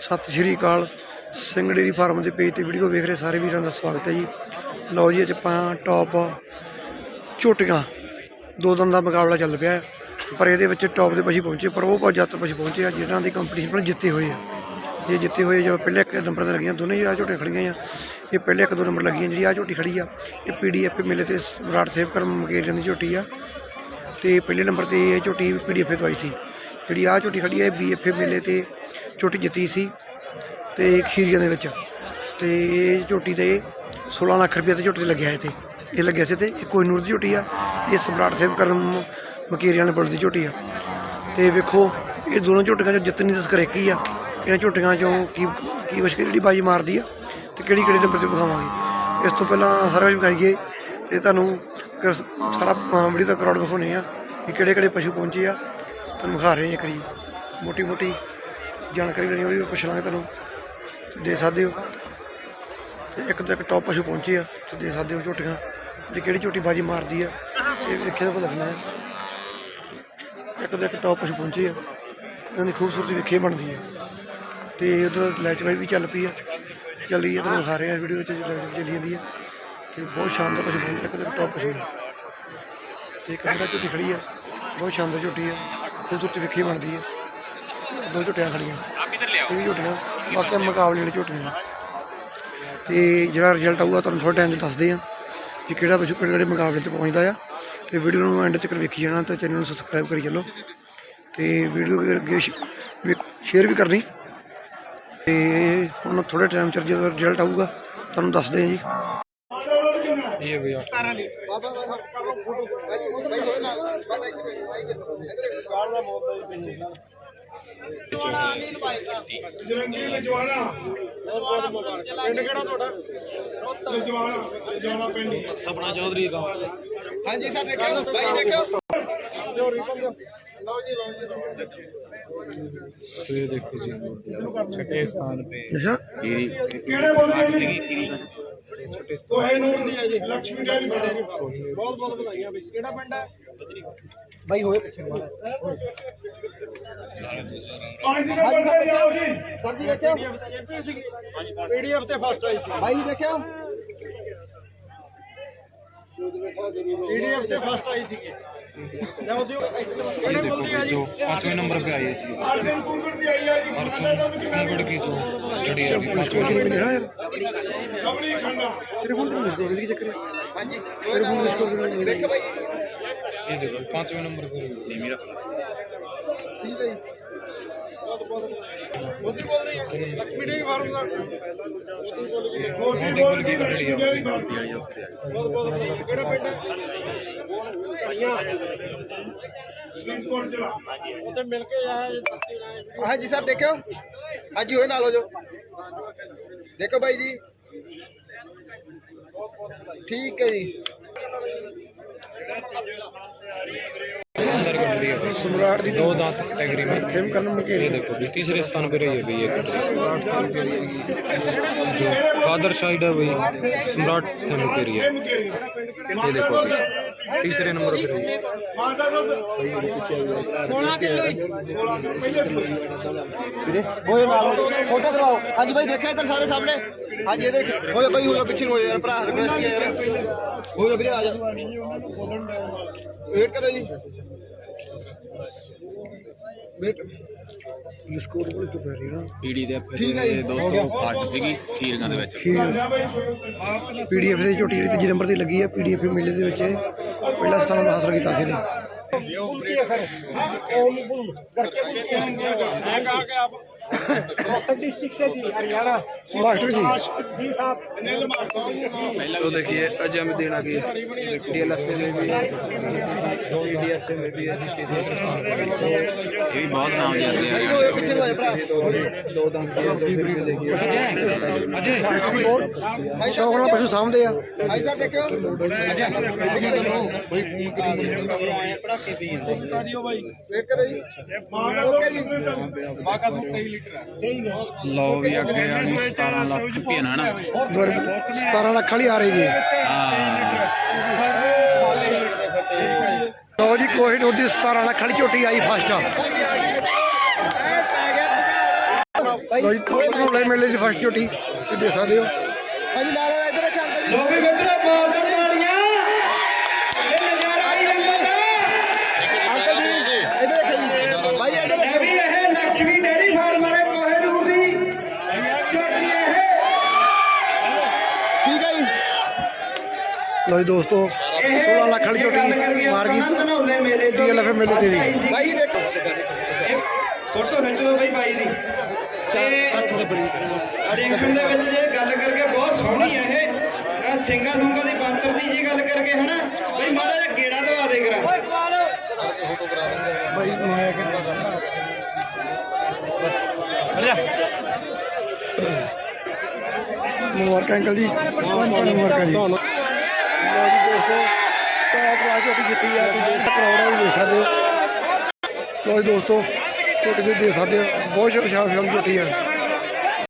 ਸਤਿ ਸ਼੍ਰੀ ਅਕਾਲ। ਸਿੰਘ ਡੇਰੀ ਫਾਰਮ ਦੇ ਪੇਜ ਤੇ ਵੀਡੀਓ ਵੇਖ ਰਹੇ ਸਾਰੇ ਵੀਰਾਂ ਦਾ ਸਵਾਗਤ ਹੈ ਜੀ। ਲਓ ਜੀ ਅੱਜ ਆਪਾਂ ਟੌਪ ਝੋਟੀਆਂ। ਦੋ ਦਿਨ ਦਾ ਮੁਕਾਬਲਾ ਚੱਲ ਪਿਆ ਹੈ। ਪਰ ਇਹਦੇ ਵਿੱਚ ਟੌਪ ਦੇ ਪਸ਼ੂ ਪਹੁੰਚੇ, ਪਰ ਉਹ ਜੱਤ ਪਛੀ ਪਹੁੰਚੇ ਆ ਜਿਨ੍ਹਾਂ ਦੀ ਕੰਪੀਟੀਸ਼ਨ ਪਰ ਜਿੱਤੇ ਹੋਏ ਆ। ਇਹ ਜਿੱਤੇ ਹੋਏ ਜੋ ਪਹਿਲੇ ਇੱਕ ਨੰਬਰ ਤੇ ਲੱਗੀਆਂ, ਦੋਨੇ ਹੀ ਆ ਝੋਟੀਆਂ ਖੜੀਆਂ ਆ। ਇਹ ਪਹਿਲੇ ਇੱਕ ਦੋ ਨੰਬਰ ਲੱਗੀਆਂ, ਜਿਹੜੀ ਆ ਝੋਟੀ ਖੜੀ ਆ, ਇਹ ਪੀਡੀਐਫ ਮੇਲੇ ਤੇ ਵਿਰਾਟ ਸੇਵਕਰ ਮਕੇਰੀਆਂ ਦੀ ਝੋਟੀ ਆ। ਤੇ ਪਹਿਲੇ ਨੰਬਰ ਤੇ ਇਹ ਝੋਟੀ ਪੀਡੀਐਫ ਤੋਂ ਆਈ ਸੀ। ਜਿਹੜੀ ਆ ਝੋਟੀ ਖੜੀ ਹੈ ਇਹ ਬੀਐਫਏ ਮੇਲੇ ਤੇ ਝੋਟੀ ਜਿੱਤੀ ਸੀ ਤੇ ਖੀਰੀਆਂ ਦੇ ਵਿੱਚ। ਤੇ ਇਹ ਝੋਟੀ ਤੇ 16 ਲੱਖ ਰੁਪਏ ਤੇ ਝੋਟੀ ਤੇ ਲੱਗਿਆ ਇਹ ਤੇ। ਇਹ ਲੱਗਿਆ ਸੀ ਤੇ ਇਹ ਕੋਹੀਨੂਰ ਦੀ ਝੋਟੀ ਆ। ਇਹ ਸਮਰਾਟ ਸੇਵ ਕਰਨ ਮਕੇਰੀਆਂ ਵਾਲੇ ਬੁੱਲ ਦੀ ਝੋਟੀ ਆ। ਤੇ ਵੇਖੋ, ਇਹ ਦੋਨੋਂ ਝੋਟੀਆਂ ਚੋਂ ਜਿੱਤਣੀ ਤਾਂ ਹੀ ਆ। ਇਹਨਾਂ ਝੋਟੀਆਂ ਚੋਂ ਕੀ ਕੀ ਕੁਛ ਜਿਹੜੀ ਬਾਜੀ ਮਾਰਦੀ ਆ ਤੇ ਕਿਹੜੀ ਕਿਹੜੀ ਨੰਬਰ ਤੇ ਵਿਖਾਵਾਂਗੇ। ਇਸ ਤੋਂ ਪਹਿਲਾਂ ਸਾਰਾ ਕੁਝ ਵਿਖਾਈਏ ਤੇ ਤੁਹਾਨੂੰ ਕਰ- ਸਾਰਾ ਵੀਡੀਓ ਦਾ ਕਰੋੜ ਵਿਖਾਉਣੇ ਆ ਕਿ ਕਿਹੜੇ ਕਿਹੜੇ ਪਸ਼ੂ ਪਹੁੰਚੇ ਆ। ਤੁਹਾਨੂੰ ਵਿਖਾ ਰਹੇ ਹਾਂ ਕਰੀ ਮੋਟੀ ਮੋਟੀ ਜਾਣਕਾਰੀ ਲੈਣੀ ਹੋਈ ਪੁੱਛ ਲਾਂਗੇ ਤੁਹਾਨੂੰ। ਤੇ ਦੇ ਸਕਦੇ ਹੋ। ਤੇ ਇੱਕ ਤੋਂ ਇੱਕ ਟੌਪ ਪਸ਼ੂ ਪਹੁੰਚੇ ਆ, ਤੇ ਦੇ ਸਕਦੇ ਹੋ ਝੋਟੀਆਂ। ਜੇ ਕਿਹੜੀ ਝੋਟੀ ਬਾਜੀ ਮਾਰਦੀ ਆ, ਇਹ ਵੇਖੇ ਤਾਂ ਪਤਾ ਲੱਗਣਾ ਇੱਕ ਤੋਂ ਇੱਕ ਟੌਪ ਪਸ਼ੂ ਪਹੁੰਚੇ ਆ, ਇਹਨਾਂ ਦੀ ਖੂਬਸੂਰਤੀ ਵੇਖੇ ਬਣਦੀ ਹੈ ਤੇ ਉਧਰ ਲੈਚ ਵਾਈ ਵੀ ਚੱਲ ਪਈ ਆ। ਚੱਲ ਰਹੀ ਹੈ ਤੁਹਾਨੂੰ ਦਿਖਾ ਰਹੇ ਵੀਡੀਓ ਵਿੱਚ, ਲੈਚ ਚੱਲੀ ਜਾਂਦੀ ਹੈ ਤੇ ਬਹੁਤ ਸ਼ਾਨਦਾਰ ਪਸ਼ੂ ਪਹੁੰਚੇ ਇੱਕ ਤੋਂ ਇੱਕ ਟੌਪ ਪਸ਼ੂ ਨੇ ਤੇ ਇੱਕ ਜਿਹੜਾ ਝੋਟੀ ਖੜੀ ਆ, ਬਹੁਤ ਸ਼ਾਨਦਾਰ ਝੋਟੀ ਆ। ਖੂਬਸੂਰਤੀ ਵੇਖੀ ਬਣਦੀ ਹੈ। ਦੋ ਝੋਟੀਆਂ ਖੜੀਆਂ ਇਹ ਵੀ ਝੋਟੀਆਂ। ਬਾਕੀ ਮੁਕਾਬਲੇ ਵਾਲੀ ਝੋਟੀਆਂ। ਤੇ ਜਿਹੜਾ ਰਿਜ਼ਲਟ ਆਊਗਾ ਤੁਹਾਨੂੰ ਥੋੜਾ ਟਾਈਮ 'ਚ ਦੱਸਦੇ ਆ ਕਿ ਕਿਹੜਾ ਪਸ਼ੂ ਕਿਹੜੇ ਕਿਹੜੇ ਮੁਕਾਬਲੇ ਤੇ ਪਹੁੰਚਦਾ ਆ। ਤੇ ਵੀਡੀਓ ਨੂੰ ਐਂਡ ਤੱਕ ਵੇਖੀ ਜਾਣਾ ਤੇ ਚੈਨਲ ਨੂੰ ਸਬਸਕ੍ਰਾਈਬ ਕਰੀ ਚੱਲੋ। ਤੇ ਵੀਡੀਓ ਅੱਗੇ ਸ਼ੇਅਰ ਵੀ ਕਰਨੀ। ਤੇ ਹੁਣ ਥੋੜੇ ਟਾਈਮ 'ਚ ਜਦੋਂ ਰਿਜ਼ਲਟ ਆਊਗਾ ਤੁਹਾਨੂੰ ਦੱਸਦੇ ਆ ਜੀ। ये भैया ਜਰੰਗੀ ਲਜਵਾਣਾ ਪਿੰਡ ਕਿਹੜਾ ਤੁਹਾਡਾ ਲਜਵਾਣਾ ਲਜਵਾਣਾ ਪਿੰਡ ਹੀ ਹੈ। सपना चौधरी का ਹਾਂਜੀ ਸਰ ਦੇਖਿਓ ਭਾਈ ਦੇਖਿਓ तो ये देखो जी छठे स्थान पे ਅੱਛਾ ਕਿਹੜੇ ਬੋਲਦੇ ਜੀ ਕੋਹੇ ਨੂਰ ਦੀ ਹੈ ਜੀ। ਲక్ష్ਮੀ ਡੇਰੀ ਫਾਰਮ ਬਹੁਤ ਬਹੁਤ ਵਧਾਈਆਂ ਬਈ। ਕਿਹੜਾ ਪਿੰਡ ਹੈ? ਭਾਈ ਹੋਏ ਪਿੱਛੇ। ਮਾਰਾ ਪੰਜ ਨੰਬਰ ਤੇ ਜਾਓ ਜੀ। ਸਰ ਜੀ ਦੇਖਿਓ। ਪੀਡੀਐਫ ਤੇ ਫਸਟ ਆਈ ਸੀ। ਭਾਈ ਜੀ ਦੇਖਿਓ। ਪੀਡੀਐਫ ਤੇ ਫਸਟ ਆਈ ਸੀ ये देखो कि जो पांचवें नंबर पे आई है जी कुंगड़ की जो लड़ी है अभी उसको तेरे फोन पर डिस्कवर के चक्कर हां जी तेरे फोन डिस्कवर के देखो भाई ये देखो पांचवें नंबर पे ये मेरा ठीक है ਮੋਦੀ ਬੋਲ ਰਹੀ ਹੈ ਲక్ష్ਮੀ ਡੇਰੀ ਫਾਰਮ ਦਾ ਮੋਦੀ ਬੋਲ ਰਹੀ ਹੈ ਲక్ష్ਮੀ ਡੇਰੀ ਫਾਰਮ ਦੀ ਆਈ ਉੱਥੇ ਬਹੁਤ ਬਹੁਤ ਕਿਹੜਾ ਪਿੰਡ ਹੈ ਧਨੀਆ ਫਰੀਦਕੋਟ ਜ਼ਿਲ੍ਹਾ। ਉੱਥੇ ਮਿਲ ਕੇ ਆਇਆ ਜੀ ਦੱਸ ਕੇ ਆਏ। ਹਾਂਜੀ ਸਰ ਦੇਖਿਓ। ਹਾਂਜੀ ਹੋਏ ਨਾਲ ਹੋ ਜੋ ਦੇਖੋ ਭਾਈ ਜੀ। ਠੀਕ ਹੈ ਜੀ। शानदार कटोरी है सम्राट जी दो दांत एग्रीमेंट सेम कलम के ये देखो भी तीसरे स्थान पे रही है भाई ये कटोरी जो फादर साइड है भाई सम्राट थम के रही है ये देखो भी तीसरे नंबर पे रही है वो फ़ोटो करवाओ हाँ जी भाई देखा इधर सारे सामने ਹਾਂਜੀ ਇਹਦੇ ਹੋਏ ਭਾਈ ਹੋਏ ਪਿੱਛੇ ਨੂੰ ਹੋਏ ਯਾਰ ਭਰਾ ਰਿਕਵੈਸਟ ਹੀ ਹੈ ਯਾਰ ਹੋਏ ਵੀਰੇ ਆ ਜਾ ਵੇਟ ਕਰੋ ਜੀ ਵੇਟ ਪੁਲਿਸ ਕੋਲ ਤੋਂ ਪੈ ਰਹੀ ਨਾ ਪੀੜੀ ਦੇ ਠੀਕ ਹੈ ਜੀ। ਦੋਸਤੋ ਫੱਟ ਸੀਗੀ ਖੀਰੀਆਂ ਦੇ ਵਿੱਚ ਪੀਡੀਐਫ ਦੀ ਝੋਟੀ ਜਿਹੜੀ ਤੀਜੇ ਨੰਬਰ ਤੇ ਲੱਗੀ ਹੈ ਪੀਡੀਐਫ ਮੇਲੇ ਦੇ ਵਿੱਚ ਇਹ ਪਹਿਲਾ ਸਥਾਨ ਹਾਸਲ ਕੀਤਾ ਸੀ ਇਹਨੇ डिस्ट्रिक्ट से जी हरियाणा ਮਾਸਟਰ ਜੀ जी साहब तो देखिए अजय में देना की डीएलएफ में भी डीएलएफ में भी है ਇਹ ਵੀ ਬਹੁਤ ਨਾਮ ਜਾਂਦੇ ਆ ਹੋਏ ਪਿੱਛੇ ਨੂੰ ਹੋਏ ਭਰਾ दो दाम की दो फिर भी देखिए ਸ਼ੌਕ ਨਾਲ ਪਸ਼ੂ ਸਾਂਭਦੇ ਆ ਭਾਈ ਸਾਹਿਬ ਦੇਖਿਓ ਵੇਟ ਕਰੋ ਜੀ ਮਾਤਾ ਦਾ ਵੀ ਮਾਤਾ ਦਾ 23 ਲੀਟਰ ਹੈ ਲਓ ਵੀ ਅੱਗੇ ਆ ਜੀ 17 ਲੱਖ ਭੇਨਾ ਨਾ 17 ਲੱਖ ਵਾਲੀ ਆ ਰਹੀ ਜੀ। ਹਾਂ ਲਓ ਜੀ ਕੋਹੀਨੂਰ ਦੀ 17 ਲੱਖ ਵਾਲੀ ਝੋਟੀ ਆਈ ਫਸਟ ਲਓ ਜੀ ਧਨੌਲੇ ਮੇਲੇ ਦੀ ਫਸਟ ਝੋਟੀ ਤੁਸੀਂ ਦੇਖ ਸਕਦੇ ਹੋ। ਹਾਂਜੀ ਨਾਲ ਇੱਧਰ ਅੰਕਲ ਜੀ ਲੋ ਵੀ ਮਿੱਤਰੋ ਬੋਲ ਦੇ ਤਾੜੀਆਂ ਇਹ ਨਜ਼ਾਰਾ ਹੀ ਰੰਗਾਂ ਦਾ ਅੰਕਲ ਜੀ ਇੱਧਰ ਰੱਖਿਆ ਜੀ ਭਾਈ ਇੱਧਰ ਇਹ ਵੀ ਇਹ ਲక్ష్ਮੀ ਡੇਰੀ ਫਾਰਮ ਵਾਲੇ ਕੋਹੇ ਨੂਰ ਦੀ ਝੋਟੀ ਇਹ ਠੀਕ ਹੈ ਜੀ ਲਓ ਜੀ ਦੋਸਤੋ 16 ਲੱਖ ਵਾਲੀ ਝੋਟੀ ਮਾਰ ਗਈ। ਧਨੌਲੇ ਮੇਲੇ ਤੋਂ DLF ਮੇਲੇ ਤੇ ਵੀ। ਭਾਈ ਦੇਖੋ। ਫੋਟੋ ਖਿੱਚ ਲਓ ਬਈ ਬਾਈ ਦੀ। ਤੇ ਦੇਖਣ ਦੇ ਵਿੱਚ ਜੇ ਗੱਲ ਕਰਕੇ ਬਹੁਤ ਸੋਹਣੀ ਹੈ ਇਹ। ਸਿੰਘਾਂ ਸੁੰਗਾ ਦੀ ਬਾਂਤਰ ਦੀ ਜੀ ਗੱਲ ਕਰਕੇ ਹਨਾ। ਬਈ ਮਾੜਾ ਜਿਹਾ ਗੇੜਾ ਦਵਾ ਦੇ ਕਰਾਂ। ਬਾਈ ਮਾਇਆ ਕਿੰਦਾ ਮੁਬਾਰਕ ਅੰਕਲ ਜੀ। ਬਹੁਤ ਮੁਬਾਰਕਾਂ ਜੀ। ਲਓ ਜੀ ਦੋਸਤੋ, ਟੌਪ ਕਲਾਸ ਝੋਟੀ ਜਿੱਤੀ ਆ, ਤੁਸੀਂ ਦੇਖ ਸਕਦੇ ਹੋ। ਦੇਖ ਸਕਦੇ ਹੋ ਲਓ ਜੀ ਦੋਸਤੋ ਝੋਟੀ ਦੇ ਦੇਖ ਸਕਦੇ ਹੋ ਬਹੁਤ ਸ਼ਾਨਦਾਰ ਝੋਟੀ ਆ।